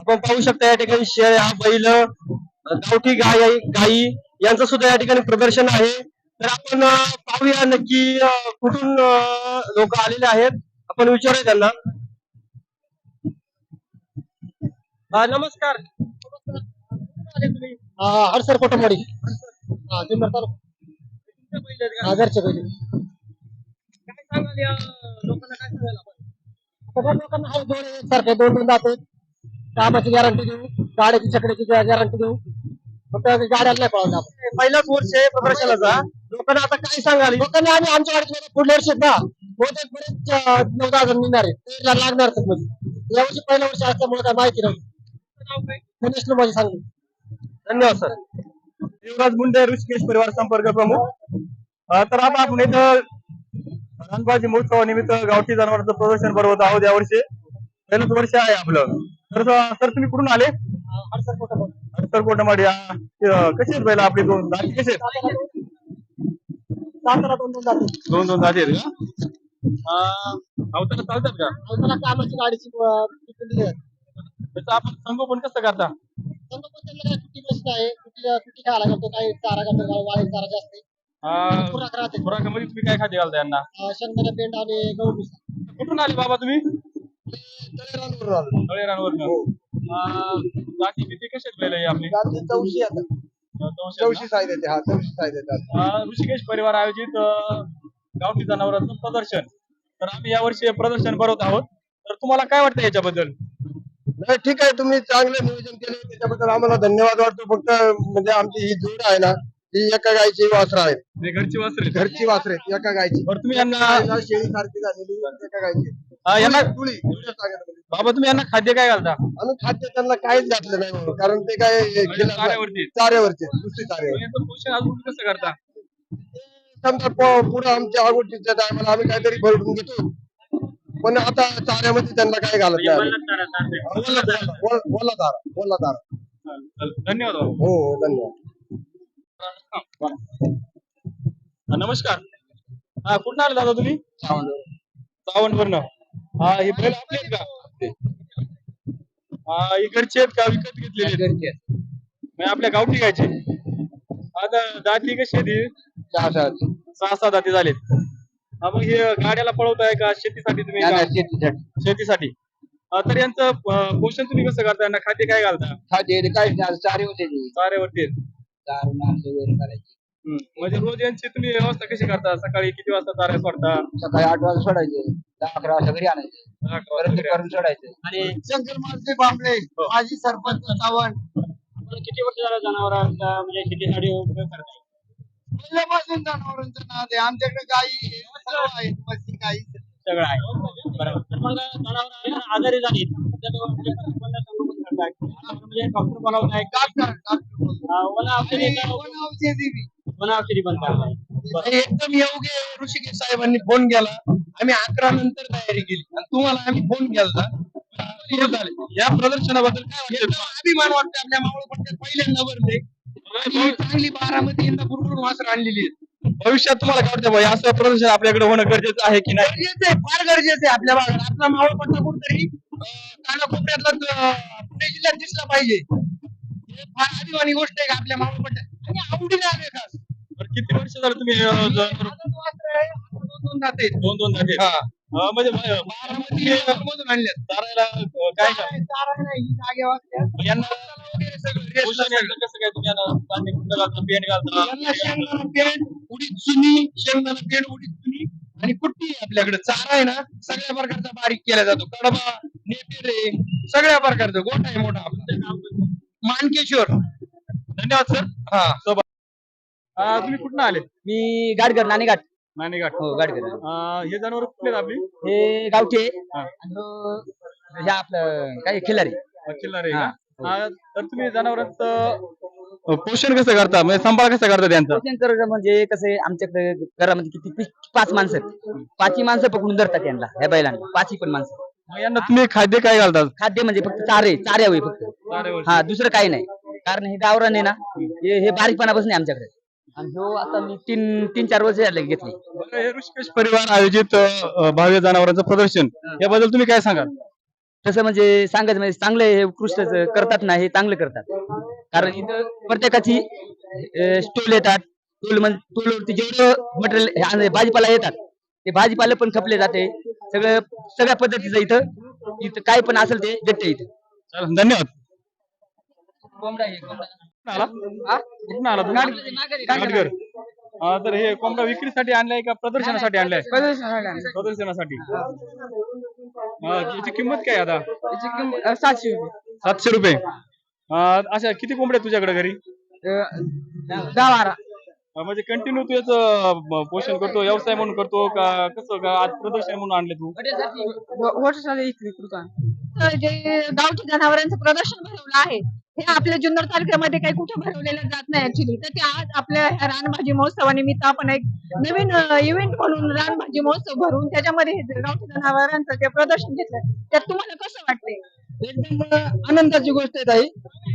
आपण पाहू शकता या ठिकाणी शेळ्या बैल गावठी गाय गायी. यांचं सुद्धा या ठिकाणी प्रदर्शन आहे. तर आपण पाहूया नक्की कुठून लोक आलेले आहेत. आपण विचारूया त्यांना. नमस्कार? हडसर कोटमवाडी हा जुन्नर तालुका? आजारचे पहिले काय सांगाल या लोकांना काय सांगाल आपण? सगळ्या लोकांना हाय दोन सारखे दोन दोन दात आहेत. कामाची गॅरंटी देऊ गाड्याची चकड्याची गॅरंटी देऊ. फक्त गाड्याला नाही पळवलं आपण. पहिलाच वर्ष आहे प्रदर्शनाचा लोकांना आता काय सांगाल? लोकांनी आम्ही आमच्या गाडीत पुढल्या वर्षी ना बहुतेक बरेच नऊ दहा जण निघणार ला- लागणार म्हणजे यावर्षी पहिल्या वर्षी असल्यामुळे काय माहिती नव्हती? गणेश माझी सांगली. धन्यवाद सर. युवराज मुंडे ऋषिकेश परिवार संपर्क प्रमुख. तर आता आपण इथं रणबाजी महोत्सवानिमित्त गावठी जनावरांचं प्रदर्शन भरवत आहोत यावर्षी पहिलंच वर्ष आहे आपलं. तर सर तुम्ही कुठून आले? तर कोटमाडी कशी आहेत पहिला आपली दोन? दाती कशी आहेत? दोन दोन दात. आहेत. का? अं, अवतारा चालतात का? आम्हाला कामाची गाडीची. त्याचं आपण संगोपन कसं करता? पण त्यांना काय सुट्टी मस्त आहे? सुट्टी सुट्टी खायला घालतो काही चारा घालतो वाळी चारा जास्त खुराक राहते. खुराकामध्ये तुम्ही काय खाद्य घालता यांना? शेंगदाणा पेंड आणि गहू. कुठून आले बाबा तुम्ही? हे. आपली? चौशी आता. दोनशे चौशी ना? साईज येते हा चौशी साईज येतात अं, ऋषिकेश परिवार आयोजित अं, गावठी जनावरांचं प्रदर्शन. तर आम्ही यावर्षी हे प्रदर्शन भरवत आहोत. तर तुम्हाला काय वाटतं याच्याबद्दल? नाही ठीक आहे तुम्ही चांगलं नियोजन केलं. त्याच्याबद्दल आम्हाला धन्यवाद वाटतो. फक्त म्हणजे आमची ही जोड आहे ना ही एका गायची वासरा आहेत. घरची वस्त्रे घरची वासरे आहेत एका गायची. बरं तुम्ही यांना शेळी सारखी झालेली एका गायची. अं, यांना तुळी. बाबा तुम्ही यांना खाद्य काय घालता? आम्ही खाद्य त्यांना काहीच घातलं नाही कारण ते काय हे चाऱ्यावरती? दुसरी चाऱ्यावर यांचं पोषण अजून कसं करता? समजा प- पुढं आमच्या अगोदरच्या टायमाला आम्ही काहीतरी भरून घेतो. पण आता चाऱ्यामध्ये त्यांना काय घालत नाही आम्ही. ओला दारा धन्यवाद बाबा. हो हो धन्यवाद. हा, नमस्कार. हा कुठं आले दादा तुम्ही? सावंत वरन हा हे बैल आपले का? हा. इकडचे आहेत का? विकत घेतलेले आहेत? आपल्या गावठी गायचे आता दाती कशी आहे ती सहा सहा दाती. झालेत. हा मग हे गाड्याला पळवताय का? शेतीसाठी तुम्ही का- शेतीसाठी. हा, तर यांचं अं, पोषण तुम्ही कसं करता? यांना खाद्य काय घालता? चाऱ्यावरती आहेत. हम्म. म्हणजे रोज यांची तुम्ही व्यवस्था कशी करता? सकाळी किती वाजता चाऱ्या सोडता? सकाळी आठ वाजता सोडायचे. दहा अकरा वाजता घरी आणायचे. अकरा परत वाजता घरी. दुपारून सोडायचे. आणि शंकर मालते बांबळे माजी सरपंच किती वर्ष झालं जनावरांचा म्हणजे शेतीसाठी उपयोग करताय? पहिल्यापासून जनावरांचं नाव आहे. आमच्याकडे गाई सर्व आहेत म्हशी गाई. सगळं आहे. बरोबर. तर मग जनावर आजारी झाली. म्हणजे डॉक्टर बनवताय डॉक्टर डॉक्टर औषधी पण औषधी बी. औषधी हे एकदम योग्य ऋषिकेश साहेबांनी फोन केला. आम्ही अकरा नंतर तयारी केली. आणि तुम्हाला आम्ही फोन केला या प्रदर्शनाबद्दल काय अभिमान वाटतो आपल्या मावळ पट्ट्यात पहिल्यांदा भरले. आणि चांगली बारामती यंदा भरपूर वासर आणलेली आहेत. भविष्यात तुम्हाला काय वाटतं भाई? असं प्रदर्शन आपल्याकडे होणं गरजेचं आहे की नाही? गरजेचं आहे. फार गरजेचं आहे आपल्या भागात. आपला मावळ पट्टा कुठतरी कानाकोपऱ्यातला अं, पुणे जिल्ह्यात दिसला पाहिजे. हे फार अभिमानी गोष्ट आहे का आपल्या मावळ पट्ट्यात? आणि आवडीने आले खास किती वर्ष झालं तुम्ही अं, दोन दोन जाते दोन दोन झाले हा. म्हणजे अं, बारामती हे मधून आणल्यात चारायला अं, काय काय चारा नाही, जागेवर असल्या. यांना वगैरे सगळं रेस्ट पोषण यांचं कसं काय तुम्ही यांना धान्य कुठं घालता पेंट घालता? यांना शेंगदाणा पेंड उडीद चुनी शेंगदाणा उडीद चुनी आणि कुट्टी आहे आपल्याकडे. चारा आहे ना सगळ्या प्रकारचा बारीक केला जातो. कडबा नेपेरे सगळ्या प्रकारचा गोठा आहे मोठा. आपला मानकेश्वर. धन्यवाद सर. हा. सोबत अं, तुम्ही कुठं आले मी गाडकर नाणे घाट नाणेघाट. हो गाडकर अं, हे जनावर कुठले आहेत आपली? हे गावचे. आहे. हा. आणि तो हे आपलं काय खिल्लारी किल्लारी. का? अं, तर तुम्ही जनावरांचं अं, पोषण कसं करता? म्हणजे सांभाळ कसं करता त्यांचा? म्हणजे कसं आहे, आमच्याकडे घरामध्ये किती पाच माणसं आहेत. पाचही माणसं पकडून धरतात यांना ह्या बैलांना. पाचही पण माणसं. मग यांना तुम्ही खाद्य काय घालतात खाद्य म्हणजे फक्त चारे चारे हवे फक्त. चाऱ्यावरती. हा दुसरं काही नाही. कारण हे गावरान आहे ना हे हे बारीकपणापासून आहे आमच्याकडे. आणि हो आता मी तीन तीन चार वर्ष झाले घेतली. बरं, हे ऋषिकेश परिवार आयोजित अं, भव्य जनावरांचं प्रदर्शन याबद्दल तुम्ही काय सांगाल? तसं म्हणजे सांगायचं म्हणजे चांगलं हे उत्कृष्ट करतात ना हे चांगलं करतात. कारण इथं प्रत्येकाची स्टॉल येतात स्टॉल म्हणजे स्टॉलवरती जेवढं मटेरियल भाजीपाला येतात ते भाजीपाला पण खपले जाते. सगळं सगळ्या पद्धतीचं इथं इथं काय पण असेल ते भेटते इथं. चला धन्यवाद. कोंबडा आहे, कोंबडा. कुठून आला हा? कुठून आला तुम्ही गाडगर हा, तर हे कोंबडा विक्रीसाठी आणलाय का प्रदर्शनासाठी आणलाय? प्रदर्शनासाठी हा, याची किंमत काय आता? सातशे सातशे रुपये. हा, अशा किती कोंबड्या तुझ्याकडे घरी? दहा बारा. हा, म्हणजे कंटिन्यू तू याचं पोषण करतो व्यवसाय म्हणून करतो का कसं का आज प्रदर्शन म्हणून आणले तू? तर जे गावठी जनावरांचं प्रदर्शन भरवलं आहे हे आपल्या जुन्नर तालुक्यामध्ये काही कुठे भरवलेलं जात नाही ऍक्च्युली तर ते आज आपल्या ह्या रानभाजी महोत्सवानिमित्त आपण एक नवीन इव्हेंट म्हणून रानभाजी महोत्सव भरून त्याच्यामध्ये हे गावठी जनावरांचं जे प्रदर्शन घेतलं त्यात तुम्हाला कसं वाटतंय? एकदम आनंदाची गोष्ट आहे ताई.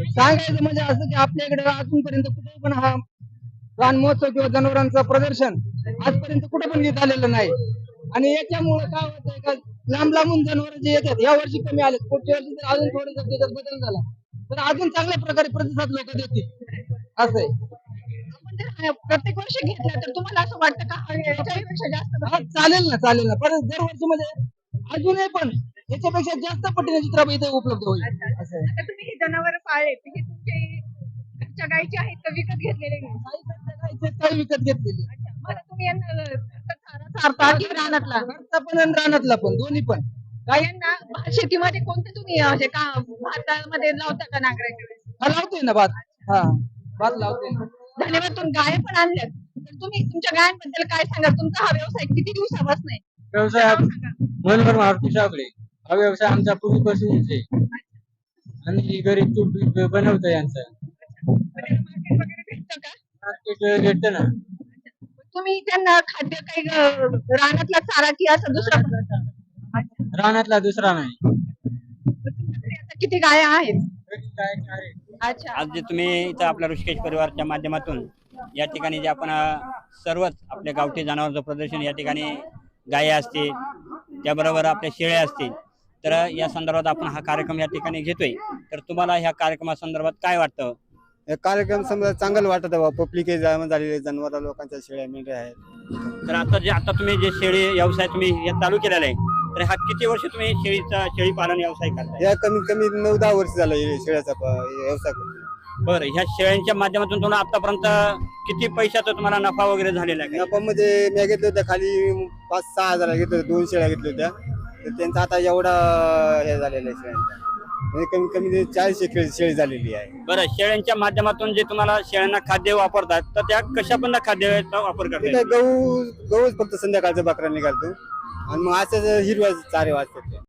सांगायचं म्हणजे असं की आपल्याकडे अजूनपर्यंत कुठे पण हा रान महोत्सव किंवा जनावरांचं प्रदर्शन आजपर्यंत कुठे पण घेत आलेलं नाही. आणि याच्यामुळे काय होतंय का लांब लांबून जनावर जे येतात या वर्षी कमी आले पुढच्या वर्षी जर अजून थोडं जर त्याच्यात बदल झाला. तर अजून चांगल्या प्रकारे प्रतिसाद लोक देतील. असं आहे. आपण जर प्रत्येक वर्षी घेतला तर तुम्हाला असं वाटतं का? याच्यापेक्षा जास्त चालेल ना चालेल ना. परत दरवर्षी म्हणजे अजूनही पण याच्यापेक्षा जास्त पटीने चित्र इथे उपलब्ध होईल. असं आहे. आता तुम्ही हे जनावर पाळले हे तुमचे घरच्या गायचे आहेत का विकत घेतलेले आहेत? ते काही विकत घेतलेली अच्छा. मला तुम्ही यांना चारा चारता की रानातला. घरचा पण आणि रानातला पण दोन्ही पण. गायांना भात शेतीमध्ये कोणते तुम्ही अं, हे का भातामध्ये लावता का नांगराच्या वेळेस हा लावतोय ना भात. हा भात लावतोय. ना धन्यवाद तुम्ही गाय पण आणल्यात. तर तुम्ही तुमच्या गायांबद्दल काय सांगाल? तुमचा हा व्यवसाय किती दिवसापासून आहे? व्यवसाय नाव सांगा. मनोहर मारुती साबळे. हा व्यवसाय आमचा पूर्वीपासूनच आहे. आणि घरी तूप बनवतो यांचा. म्हणजे मार्केट वगैरे भेटतं का? मार्केट भेटतं ना. तुम्ही त्यांना खाद्य काही अं, रानातला चारा की असं दुसरा. रानातला दुसरा नाही. किती गाया आहेत? अच्छा. आज जे तुम्ही इथं आपल्या ऋषिकेश परिवारच्या माध्यमातून या ठिकाणी जे आपण अ, सर्वच आपल्या गावठी जनावरचं प्रदर्शन या ठिकाणी गाया असतील त्याबरोबर आपल्या शेळ्या असतील तर या संदर्भात आपण हा कार्यक्रम या ठिकाणी घेतोय. तर तुम्हाला ह्या कार्यक्रमासंदर्भात काय वाटतं? हे कार्यक्रम समजा चांगलं वाटत आहे पब्लिक झालेले जनावर लोकांच्या शेळ्या मेंढ्या आहेत. तर आता जे आता तुम्ही जे शेळी व्यवसाय तुम्ही हे चालू केलेला आहे तर हा किती वर्ष तुम्ही शेळीचा शेळी पालन व्यवसाय करताय? या कमीत कमी नऊ दहा वर्ष झालं हे शेळ्याचा प- व्यवसाय करतो बरं ह्या शेळ्यांच्या माध्यमातून तुम्हाला आतापर्यंत किती पैशाचा तुम्हाला नफा वगैरे झालेला आहे? नफा मध्ये मी घेतल्या होत्या खाली पाच सहा हजार होत्या दोन शेळ्या घेतल्या होत्या. तर त्यांचा आता एवढा हे झालेला आहे शेळ्यांचा. म्हणजे कमीत कमी ते चाळीसशे शेळी झालेली आहे. बरं शेळ्यांच्या माध्यमातून जे तुम्हाला शेळ्यांना खाद्य वापरतात तर त्या कशा पण खाद्याचा वापर ते करतात गहू गहूच फक्त संध्याकाळचं बकरा निघालतो. आणि मग असंच हिरव्या चारे वाजतात ते.